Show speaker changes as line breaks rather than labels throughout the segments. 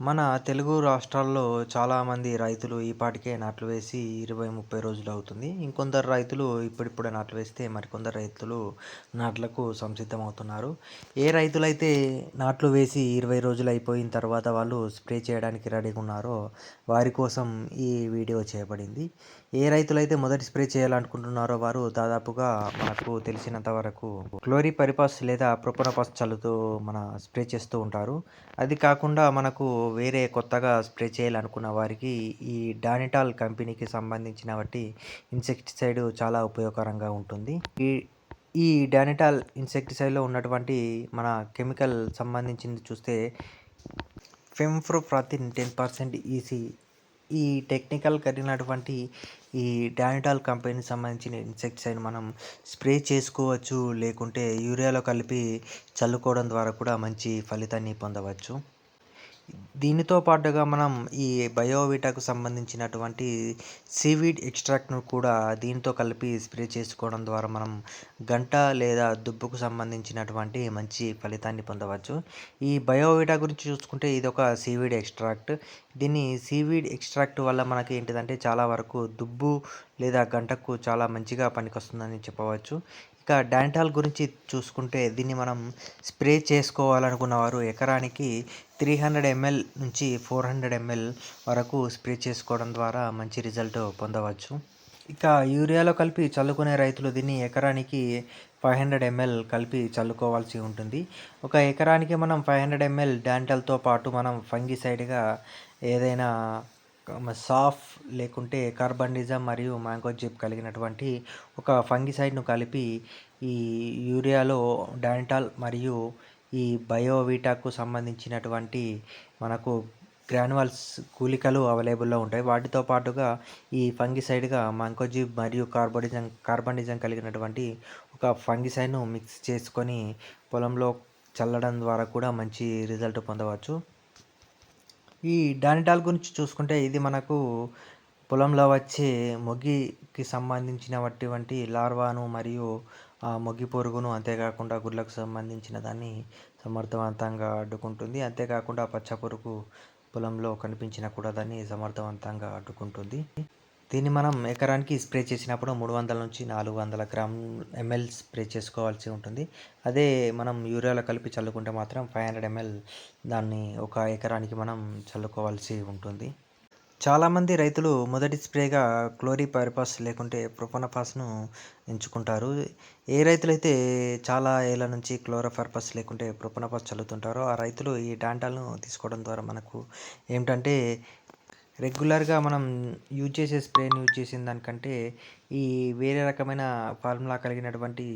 మన తెలుగు రాష్ట్రాల్లో చాలామంది రైతులు ఈపాటికే నాట్లు వేసి ఇరవై ముప్పై రోజులు అవుతుంది. ఇంకొందరు రైతులు ఇప్పుడిప్పుడే నాట్లు వేస్తే మరికొందరు రైతులు నాట్లకు సంసిద్ధమవుతున్నారు ఏ రైతులైతే నాట్లు వేసి ఇరవై రోజులు అయిపోయిన తర్వాత వాళ్ళు స్ప్రే చేయడానికి రెడీగా ఉన్నారో వారి కోసం ఈ వీడియో చేయబడింది. ఏ రైతులైతే మొదటి స్ప్రే చేయాలనుకుంటున్నారో వారు దాదాపుగా మనకు తెలిసినంత వరకు క్లోరీ పరిపాస్ లేదా ప్రొపనపాస్ చల్లుతూ మన స్ప్రే చేస్తూ ఉంటారు. అది కాకుండా మనకు వేరే కొత్తగా స్ప్రే చేయాలనుకున్న వారికి ఈ డానిటాల్ కంపెనీకి సంబంధించిన బట్టి ఇన్సెక్టిసైడ్ చాలా ఉపయోగకరంగా ఉంటుంది. ఈ ఈ డానిటాల్ ఇన్సెక్టిసైడ్లో ఉన్నటువంటి మన కెమికల్ సంబంధించింది చూస్తే ఫెంఫ్రోఫ్రాతిన్ టెన్ పర్సెంట్ ఈసీ. ఈ టెక్నికల్ కలిగినటువంటి ఈ డానిటాల్ కంపెనీకి సంబంధించిన ఇన్సెక్టిసైడ్ మనం స్ప్రే చేసుకోవచ్చు లేకుంటే యూరియాలో కలిపి చల్లుకోవడం ద్వారా కూడా మంచి ఫలితాన్ని పొందవచ్చు. దీనితో పాటుగా మనం ఈ బయోవిటాకు సంబంధించినటువంటి సీవీడ్ ఎక్స్ట్రాక్ట్ను కూడా దీనితో కలిపి స్ప్రే చేసుకోవడం ద్వారా మనం గంట లేదా దుబ్బుకు సంబంధించినటువంటి మంచి ఫలితాన్ని పొందవచ్చు. ఈ బయోవిటా గురించి చూసుకుంటే ఇది ఒక సీవీడ్ ఎక్స్ట్రాక్ట్. దీన్ని సీవీడ్ ఎక్స్ట్రాక్ట్ వల్ల మనకి ఏంటిదంటే చాలా వరకు దుబ్బు లేదా గంటకు చాలా మంచిగా పనికొస్తుందని చెప్పవచ్చు. ఇక డాంటాల్ గురించి చూసుకుంటే దీన్ని మనం స్ప్రే చేసుకోవాలనుకున్న వారు ఎకరానికి త్రీ హండ్రెడ్ ఎంఎల్ నుంచి ఫోర్ హండ్రెడ్ ఎంఎల్ వరకు స్ప్రే చేసుకోవడం ద్వారా మంచి రిజల్ట్ పొందవచ్చు. ఇక యూరియాలో కలిపి చల్లుకునే రైతులు దీన్ని ఎకరానికి ఫైవ్ హండ్రెడ్ ఎంఎల్ కలిపి చల్లుకోవాల్సి ఉంటుంది. ఒక ఎకరానికి మనం ఫైవ్ హండ్రెడ్ ఎంఎల్ డాంటల్తో పాటు మనం ఫంగిసైడ్గా ఏదైనా సాఫ్ లేకుంటే కార్బండిజం మరియు మ్యాంగోజిప్ కలిగినటువంటి ఒక ఫంగిసైడ్ను కలిపి ఈ యూరియాలో డాంటాల్ మరియు ఈ బయోవీటాకు సంబంధించినటువంటి మనకు గ్రానువల్స్ కూలికలు అవైలబుల్లో ఉంటాయి. వాటితో పాటుగా ఈ ఫంగిసైడ్గా మంకోజిబ్ మరియు కార్బోడిజం కార్బనిజం కలిగినటువంటి ఒక ఫంగిసైడ్ను మిక్స్ చేసుకొని పొలంలో చల్లడం ద్వారా కూడా మంచి రిజల్ట్ పొందవచ్చు. ఈ డానిటాల్ గురించి చూసుకుంటే ఇది మనకు పొలంలో వచ్చే మొగ్గికి సంబంధించినటువంటి లార్వాను మరియు ఆ మొగ్గి పురుగును అంతేకాకుండా గుడ్లకు సంబంధించిన దాన్ని సమర్థవంతంగా అడ్డుకుంటుంది. అంతేకాకుండా పచ్చ పురుగు పొలంలో కనిపించినా కూడా దాన్ని సమర్థవంతంగా అడ్డుకుంటుంది. దీన్ని మనం ఎకరానికి స్ప్రే చేసినప్పుడు మూడు వందల నుంచి నాలుగు వందల గ్రామ్ ఎంఎల్ స్ప్రే చేసుకోవాల్సి ఉంటుంది. అదే మనం యూరియాలో కలిపి చల్లుకుంటే మాత్రం ఫైవ్ హండ్రెడ్ ఎంఎల్ దాన్ని ఒక ఎకరానికి మనం చల్లుకోవాల్సి ఉంటుంది. చాలామంది రైతులు మొదటి స్ప్రేగా క్లోరిపైరపాస్ లేకుంటే ప్రొపనపాస్ను ఎంచుకుంటారు. ఏ రైతులైతే చాలా ఏళ్ళ నుంచి క్లోరోఫర్పస్ లేకుంటే ప్రొపనపాస్ చల్లుతుంటారో ఆ రైతులు ఈ డాంటాలను తీసుకోవడం ద్వారా మనకు ఏమిటంటే రెగ్యులర్గా మనం యూజ్ చేసే స్ప్రేని యూజ్ చేసిన దానికంటే ఈ వేరే రకమైన ఫార్ములా కలిగినటువంటి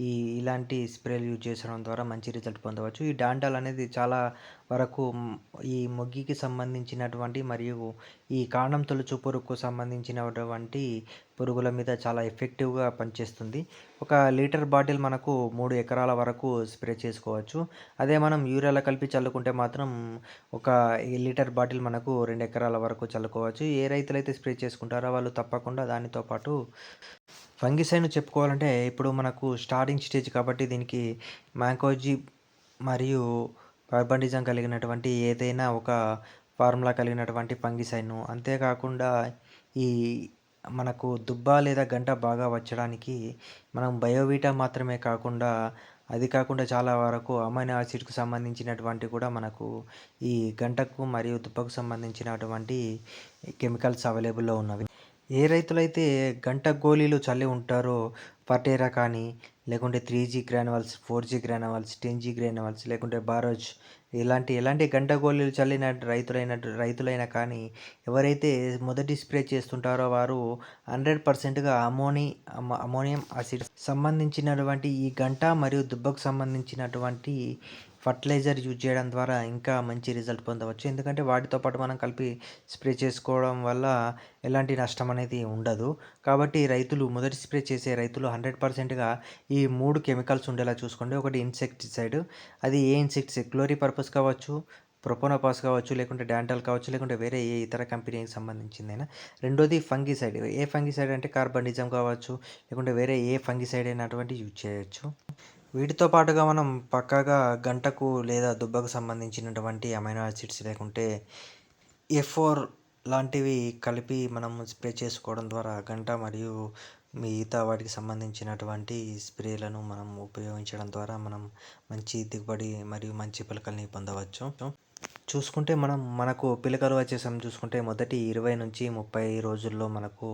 ఈ ఇలాంటి స్ప్రేలు యూజ్ చేసడం ద్వారా మంచి రిజల్ట్ పొందవచ్చు. ఈ డాంటాల్ అనేది చాలా వరకు ఈ మొగ్గికి సంబంధించినటువంటి మరియు ఈ కాండం తొలుచు పురుగుకు సంబంధించినటువంటి పురుగుల మీద చాలా ఎఫెక్టివ్గా పనిచేస్తుంది. ఒక లీటర్ బాటిల్ మనకు మూడు ఎకరాల వరకు స్ప్రే చేసుకోవచ్చు. అదే మనం యూరియాలో కలిపి చల్లుకుంటే మాత్రం ఒక లీటర్ బాటిల్ మనకు రెండు ఎకరాల వరకు చల్లుకోవచ్చు. ఏ రైతులైతే స్ప్రే చేసుకుంటారో వాళ్ళు తప్పకుండా దానితో పాటు ఫంగిసైడ్ చెప్పుకోవాలంటే ఇప్పుడు మనకు స్టార్టింగ్ స్టేజ్ కాబట్టి దీనికి మ్యాంకోజీ మరియు కార్బండిజం కలిగినటువంటి ఏదైనా ఒక ఫార్ములా కలిగినటువంటి ఫంగిసైడ్ను అంతేకాకుండా ఈ మనకు దుబ్బ లేదా గంట బాగా వచ్చడానికి మనం బయోవీటా మాత్రమే కాకుండా అది కాకుండా చాలా వరకు అమైనో యాసిడ్కు సంబంధించినటువంటి కూడా మనకు ఈ గంటకు మరియు దుబ్బకు సంబంధించినటువంటి కెమికల్స్ అవైలబుల్లో ఉన్నవి. ఏ రైతులైతే గంట గోళీలు చల్లి ఉంటారో పటేరా కానీ లేకుంటే three G granules four G granules ten G granules లేకుంటే బారోజ్ ఇలాంటి ఎలాంటి గంట గోళీలు చల్లిన రైతులైన రైతులైనా కానీ ఎవరైతే మొదటి స్ప్రే చేస్తుంటారో వారు హండ్రెడ్ పర్సెంట్గా అమోని అమోనియం ఆసిడ్ సంబంధించినటువంటి ఈ గంట మరియు దుబ్బకు సంబంధించినటువంటి ఫర్టిలైజర్ యూజ్ చేయడం ద్వారా ఇంకా మంచి రిజల్ట్ పొందవచ్చు. ఎందుకంటే వాటితో పాటు మనం కలిపి స్ప్రే చేసుకోవడం వల్ల ఎలాంటి నష్టం అనేది ఉండదు. కాబట్టి రైతులు మొదటి స్ప్రే చేసే రైతులు హండ్రెడ్ పర్సెంట్గా ఈ మూడు కెమికల్స్ ఉండేలా చూసుకోండి. ఒకటి ఇన్సెక్టిసైడ్ అది ఏ ఇన్సెక్టిసైడ్ క్లోరీ పర్పస్ కావచ్చు ప్రొపోనోపాస్ కావచ్చు లేకుంటే డాంటల్ కావచ్చు లేకుంటే వేరే ఏ ఇతర కంపెనీకి సంబంధించిందైనా. రెండోది ఫంగిసైడ్ ఏ ఫంగిసైడ్ అంటే కార్బనిజం కావచ్చు లేకుంటే వేరే ఏ ఫంగిసైడ్ అయినటువంటి యూజ్ చేయొచ్చు. వీటితో పాటుగా మనం పక్కాగా గంటకు లేదా దుబ్బకు సంబంధించినటువంటి అమైనో యాసిడ్స్ లేకుంటే ఎఫ్ ఫోర్ లాంటివి కలిపి మనం స్ప్రే చేసుకోవడం ద్వారా గంట మరియు మిగతా వాటికి సంబంధించినటువంటి స్ప్రేలను మనం ఉపయోగించడం ద్వారా మనం మంచి దిగుబడి మరియు మంచి పిలకల్ని పొందవచ్చు. చూసుకుంటే మనం మనకు పిలకలు వచ్చే సమయం చూసుకుంటే మొదటి ఇరవై నుంచి ముప్పై రోజుల్లో మనకు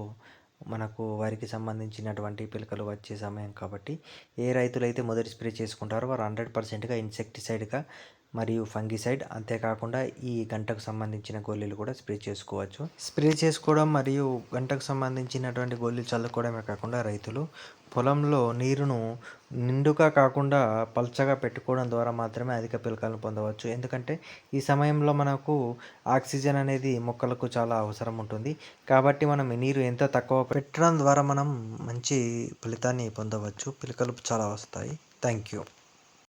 మనకు వారికి సంబంధించినటువంటి పిలకలు వచ్చే సమయం కాబట్టి ఏ రైతులైతే మొదటి స్ప్రే చేసుకుంటారో వారు హండ్రెడ్ పర్సెంట్గా ఇన్సెక్టిసైడ్గా మరియు ఫంగిసైడ్ అంతేకాకుండా ఈ గంటకు సంబంధించిన గోళీలు కూడా స్ప్రే చేసుకోవచ్చు. స్ప్రే చేసుకోవడం మరియు గంటకు సంబంధించినటువంటి గోళీలు చల్లుకోవడమే కాకుండా రైతులు పొలంలో నీరును నిండుగా కాకుండా పల్చగా పెట్టుకోవడం ద్వారా మాత్రమే అధిక పిలకలను పొందవచ్చు. ఎందుకంటే ఈ సమయంలో మనకు ఆక్సిజన్ అనేది మొక్కలకు చాలా అవసరం ఉంటుంది. కాబట్టి మనం ఈ నీరు ఎంత తక్కువ పెట్టడం ద్వారా మనం మంచి ఫలితాన్ని పొందవచ్చు. పిలకలు చాలా వస్తాయి. Thank you.